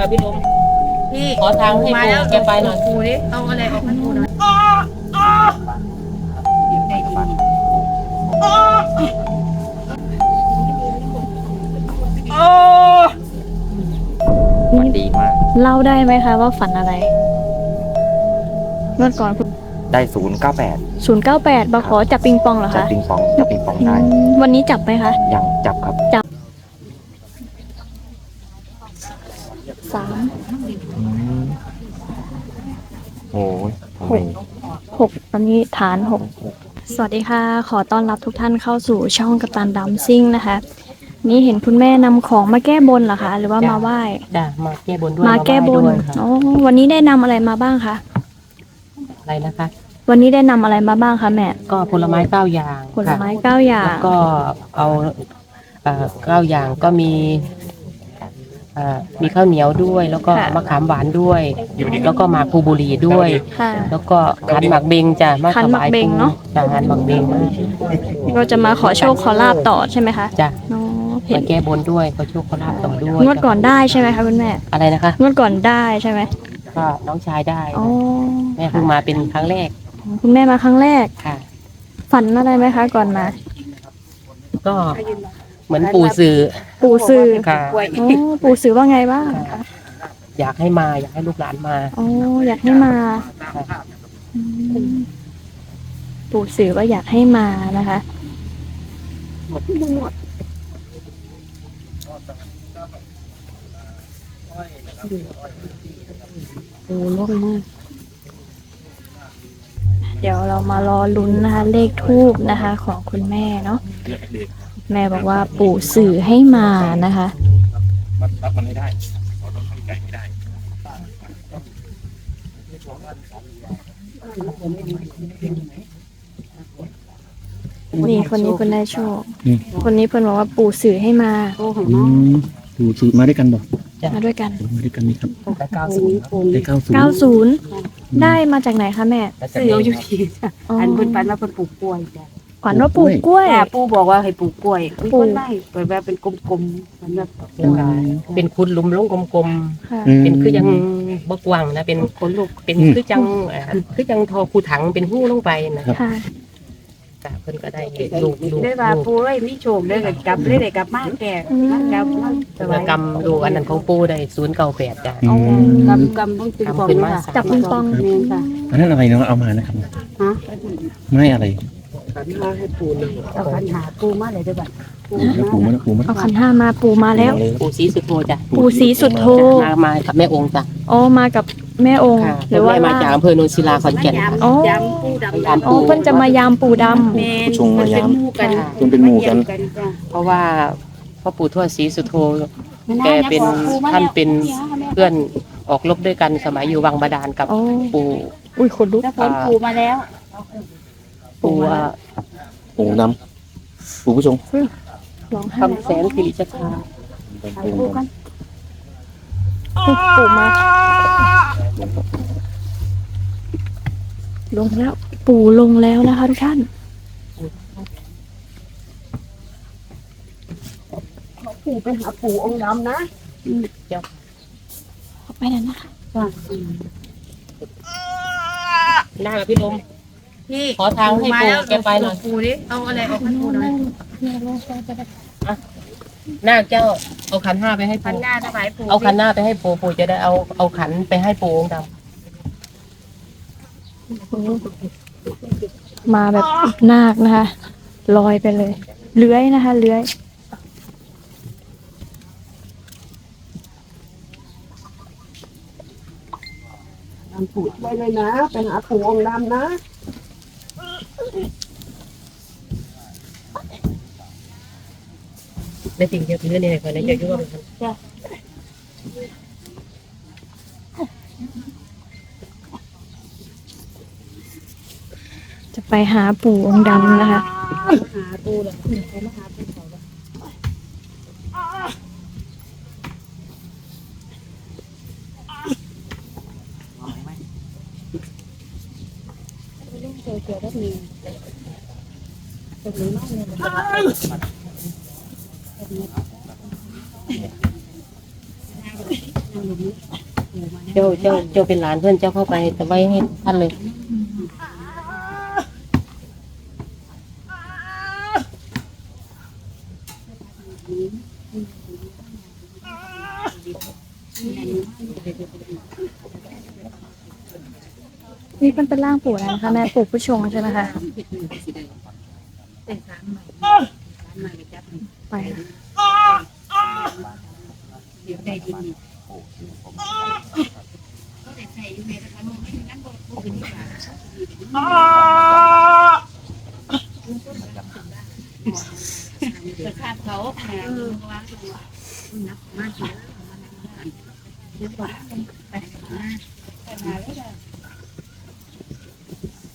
กับพี่ลมพี่ขอทางให้มาแล้วแกไปหน่อยปูดิเอาอะไรออกมาปูหน่อยฝันดีมากเล่าได้ไหมคะว่าฝันอะไรเมื่อก่อนได้ศูนย์เก้าแปดศูนย์เก้าแปดมาขอจับปิงปองเหรอจับคะปิงปองจับปิงปองได้อืมวันนี้จับไหมคะยังจับครับ สามอืมโอ้ยทำไมหกอันนี้ฐานหกสวัสดีค่ะ ขอต้อนรับทุกท่านเข้าสู่ช่องกัปตันดัมซิ่งนะคะ นี่เห็นคุณแม่นำของมาแก้บนเหรอคะ หรือว่ามาไหว้จ้ะมาแก้บนด้วยมาแก้บนไหว้ด้วยค่ะอ๋อวันนี้ได้นำอะไรมาบ้างคะอะไรนะคะ วันนี้ได้นำอะไรมาบ้างคะแม่ก็ผลไม้เก้าอย่างผลไม้ค่ะเก้าอย่าแล้วงก็เอาเอ่อเก้าอย่างก็มีเอ่อมีข้าวเหนียวด้วยแล้วก็มะขามหวานด้วย แล้วก็หมากภูบุรีด้วย ค่ะ แล้วก็ขันหมากเบงจ้ะมาขันหมากเบงเนอะ จ้ะขันหมากเบงมาเราจะมาขอโชคขอลาบต่อใช่ไหมคะจ้ะอ๋อเห็มานแก้บนด้วยก็โชคขอลาบต่อด้วยงวดก่อนได้ใช่ไหมคะคุณแม่อะไรนะคะงวดก่อนได้ใช่ไหมก็น้องชายได้อ๋อแม่เพิ่งมาเป็นครั้งแรกคุณแม่มาครั้งแรก ค่ะ ฝันอะไรไหมคะก่อนมา ก็ เหมือนปู่สื่อ ปู่สื่อค่ะ อ๋อปู่สื่อว่าไงบ้างคะอยากให้มาอยากให้ลูกหลานมาอ๋ออยากให้มาอืมปู่สื่อว่าอยากให้มานะคะ โอ้โล่งมาก เดี๋ยวเรามารอลุ้นนะคะ เลขทูบนะคะ ของคุณแม่เนาะ แม่บอกว่าปู่สื่อให้มานะคะรับมันไม่ได้เราต้องทำใจไม่ได้นี่คนนี้คนได้โชคคนนี้เพิ่นบอกว่าปู่สื่อให้มาอืมดูสูตรมาด้วยกันบอกมาด้วยกัน มาด้วยกันนี่ครับแต่เก้าสิบได้เก้าศูนย์90 ได้มาจากไหนคะแม่ สื่ออยู่ที่อ๋ออันเพิ่นปันว่าเพิ่นปลูกกล้วยจ้ะ ขวัญว่าปลูกกล้วยแต่ปู่บอกว่าให้ปลูกกล้วยมีปลูคก นได้เปิดแบบเป็นกลมๆมันแบบเป็นคุณหลุมลงกลมค่ะๆ เป็นคือยังบกวังนะเป็นขนลุกเป็นคือจังเอ่อคือจังทอคูถังเป็นหู้ลงไปนะค่ะ จ้ะเพิ่นก็ได้ลูกลูกได้ว่าลูกปู่เอ้ยมีโชคได้ก็กลับได้ได้กลับมาแก่มากลับมาสกิบาจยกรรมดูอันนั้นของปูได้ศูนย์เก้าแปดจ้ะ อืมกำกำต้องปิงปองค่ะจับปิงปอง นี่ค่ะอันนั้นอะไรเนาะเอามานะครับฮะ ไม่อะไร ขันมาให้ปูหนึ่งเอาคันหาปูมาเลยได้อบัดปูแล้วปูมามาแล้วปูมาเอาขันห้ามาปู่มาแล้ว ปูสีสุดโทจ้ะปู่ศรีสุดโทมามากับแม่องค์จ้ะอ๋อมากับแม่องค์ค่ะหรือว่าแม่มาจากอำเภอโนนศิลาขอนแก่นค่ะอ๋อยำปูดำยำอ๋อเพิ่นจะมายามปู่ดำแม่นเป็นหมู่กันจนเป็นหมู่กันจ้ะเพราะว่าพ่อปู่ทวดศรีสุโธแกเป็นท่านเป็นเพื่อนออกรบด้วยกันสมัยอยู่วังบาดาลกับอ๋อปู่อุ้ยขนลุกแล้วผลปูมาแล้ว ปู่อะปูดำปูผู้ชมร้องไห้คำแสนสิริจักราปูกันปู่มาลงแล้วปู่ลงแล้วนะคะทุกท่านปูไปหาปูองค์ดำนะไปนั่นนะคะจ้ะหน้ากับพี่ลม พี่ขอทางให้ปู่แกไปหน่อย ปูดิเอาอะไรออกมาปูหน่อยหน้าเจ้าเอาขันห้าไปให้พันปู่หน้าถวายปูเอาขันหน้าไปให้ปู่ปู่จะได้เอาเอาขันไปให้ปู่องค์ดมาแบบนาคนะคะลอยไปเลย เลื้อยนะคะเลื้อยปูไว้เลยนะ ไปหาปูองค์ดำนะำได้สิ่งเดียวคือเนี่ยคนนี้จะยุ่งกับมันจะไปหาปู่องค์ดำนะคะ หาปูเลยไปมาหาปู เขาเลยวรถเจอได้มีตรงนี้มากเลยเจ้าเจ้าเจ้าเป็นหลานเพื่อนเจ้าเข้าไปแต่ไว้ให้ท่านเลย นี่มันเปู่อะไรนะคะแม่ปู่ผู้ชงใช่ไหมคะไป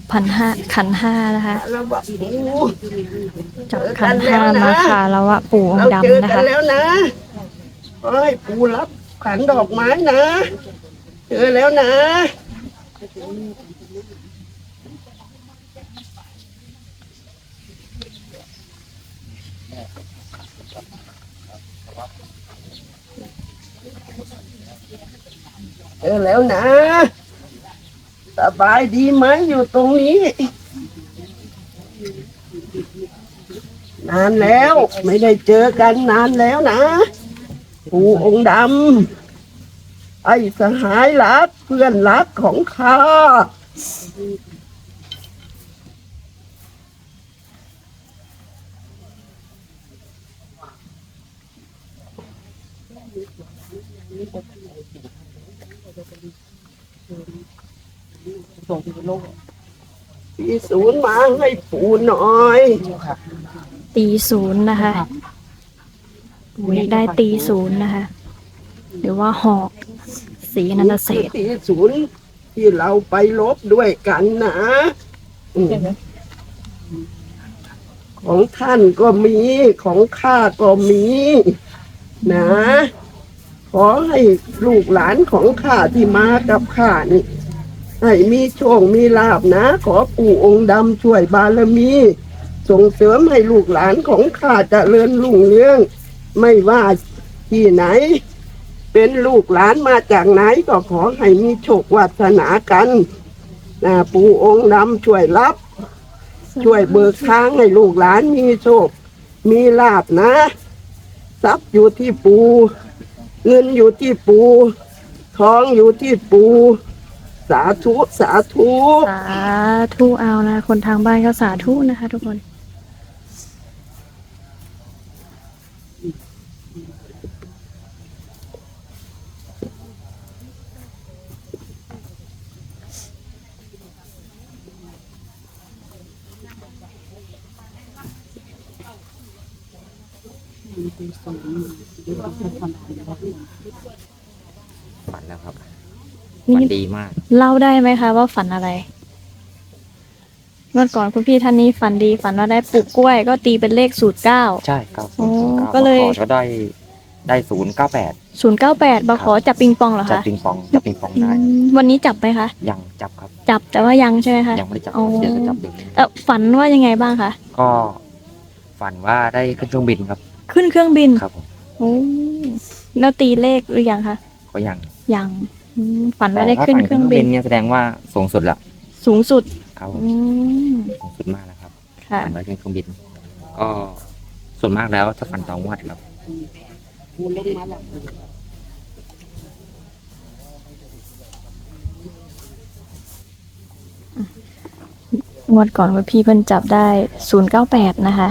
บพันห้าขันห้านะคะแล้วบอกปูจับขันห้ามาค่ะแล้วอะปู่องเราค์เจอดำนะกันคะ แล้วนะเฮ้ยปูรับขันดอกไม้นะเจอแล้วนะ เจอแล้วนะส บายดีไหมอยู่ตรงนี้ นานแล้วไม่ได้เจอกันนานแล้วนะปู่องค์ดำไอ้สหายรักเพื่อนรักของข้า ส่งที่โลกที่ศูนย์มาให้ปู่หน่อยตีศูนย์นะคะปู่อยากได้ตีศูนย์นะคะ หรือว่าหอก สีอนันตเศษที่ศูนย์ที่เราไปลบด้วยกันนะอืมของท่านก็มีของข้าก็มี นะ ขอให้ลูกหลานของข้าที่มากับข้านี่ ให้มีโชค มีลาบนะ ขอปู่องค์ดำช่วยบารมี ส่งเสริมให้ลูกหลานของข้าจเจริญรุ่งเรือง ไม่ว่าที่ไหน เป็นลูกหลานมาจากไหนก็ขอให้มีโชควาสนากันนะปู่องค์ดำช่วยรับ ช่วยเบิกทางให้ลูกหลานมีโชค มีลาบนะทรัพย์อยู่ที่ปู เงินอยู่ที่ปู ทองอยู่ที่ปู สาธุ สาธุ สาธุเอานะคนทางบ้านก็สาธุนะคะ ทุกคน ฝันแล้วครับนี่ ฝันดีมาก เล่าได้ไหมคะว่าฝันอะไร เมื่อก่อนคุณพี่ท่านนี้ฝันดีฝันว่าได้ปลูกกล้วย ก็ตีเป็นเลขศูนย์เก้า ใช่เก้าโอ้ศูนย์ศูนย์เก้าก็เลย ขอก็ได้ได้ศูนย์เก้าแปดศูนย์เก้าแปดมาขอจับปิงปองเหรอจับคะปิงปองจับปิงปองอืได้มวันนี้จับไหมคะ ยังจับครับ จับแต่ว่ายังใช่ไหมคะ ยังไม่ได้จับอ๋อ เดี๋ยวจะจับเดี๋ยวนี้เออฝันว่ายังไงบ้างคะ ก็ฝันว่าได้ขึ้นเครื่องบินครับขึ้นเครื่องบินครับผมโอ้แล้วตีเลขหรือยังคะก็ยังยัง อืมฝันแต่ว่าได้ถ้าขึ้นฝันเคขึ้รื่นองเครื่องบิบินนเนี่ยแสดงว่าสูงสุดละสูงสุดครับผมอืมสูงสุดมากแล้วครับค่ะ ฝันว่าขึ้นเครื่องบิน ก็ส่วนมากแล้วจะฝันตองวัดครับงวดก่อนคุณพี่เพิ่นจับได้ศูนย์เก้าแปดนะคะ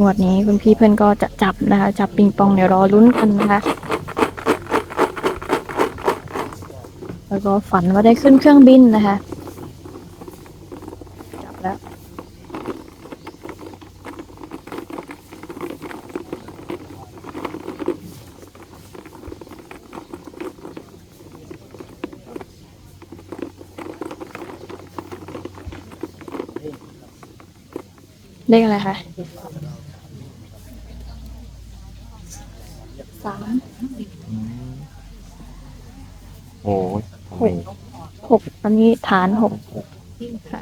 งวดนี้คุณพี่เพิ่นก็จะจับนะคะ จับปิงปองเดี๋ยวรอลุ้นกันนะคะ แล้วก็ฝันว่าได้ขึ้นเครื่องบินนะคะจับแล้วเลขอะไรคะสาม หกอันนี้ฐานหกค่ะ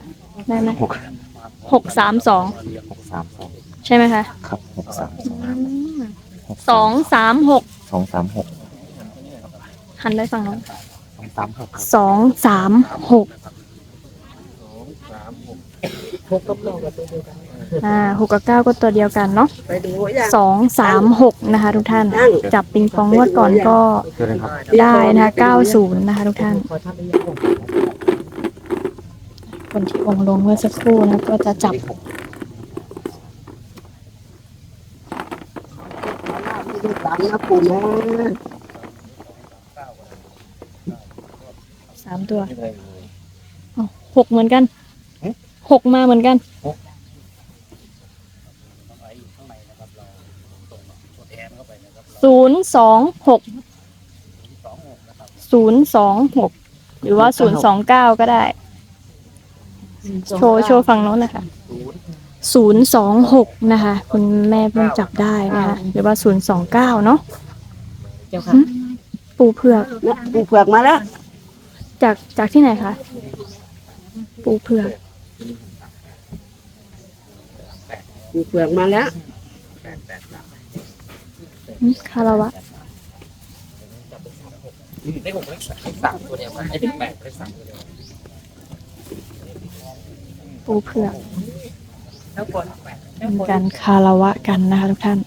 ได้ไหมหกหกสามสองหกสามสองใช่ไหมคะครับหกสามสองหกสองสามหกสองสามหกหันไปฝั่งโน้นสองสามหกครับสองสามหก อ่าหกกับเก้าก็ตัวเดียวกันเนาะไปดูยังสองสามหกนะคะ ทุกท่านนั่งจับปิงปองงวดก่อนก็เจอเลยครับได้นะคะเก้าศูนย์นะคะ ทุกท่านคนที่องค์ลงเมื่อสักครู่นะก็จะจับลูกหลานนะปู่นะสามตัวอ้าวหกเหมือนกันหกมาเหมือนกันศูนย์ สองหกศูนย์สองหกหรือว่าศูนย์สองเก้าก็ได้ โชว์โชว์ฝั่งโน้นนะคะศูนย์สองหกนะคะ คุณแม่เพิ่งจับได้นะคะหรือว่าศูนย์สองเก้าเนาะเจ้าค่ะปูเผือกนะปู่เผือกมาแล้ว จากจากที่ไหนคะปูเผือกปู่เผือกมาแล้วอืม คาราวะได้หกเลขสามตัวเดียวกันให้เป็นแปดเลขสามตัวเดียวปูเผือกเป็นการคาราวะกันนะคะทุกท่าน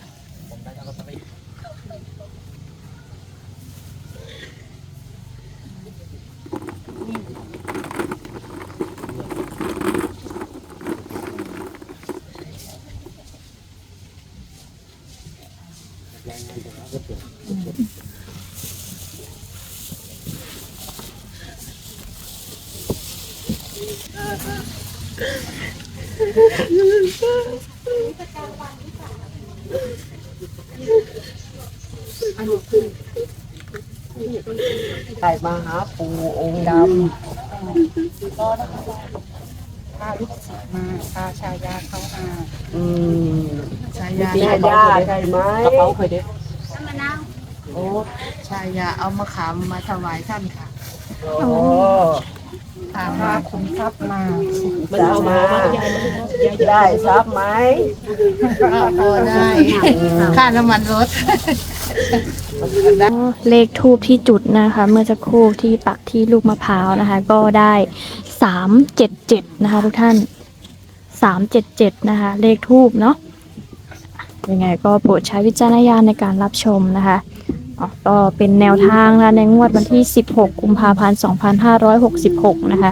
ไก่มาหาปู่องค์ดพาลูกศิษย์มาพาชายาเขามาำอืมชายาแม่ย่าใช่ไหมกระเป๋าเคยได้โอ้ชายาเอามะขามมาถวายท่านค่ะโอ้พาพาคุณทรัพย์มาทราบมาได้ทราบไหมก็พอได้ ค่าน้ำมันรถอ๋อ เลขทูบที่จุดนะคะ เมื่อสักครู่ที่ปักที่ลูกมะพร้าวนะคะ ก็ได้สามเจ็ดเจ็ดนะคะ ทุกท่านสามเจ็ดเจ็ดนะคะ เลขทูบเนาะยังไงก็โปรดใช้วิจารณญาณในการรับชมนะคะอ๋อก็เป็นแนวทางนะในงวดวันที่ 16 กุมภาพันธ์ 2566 นะคะ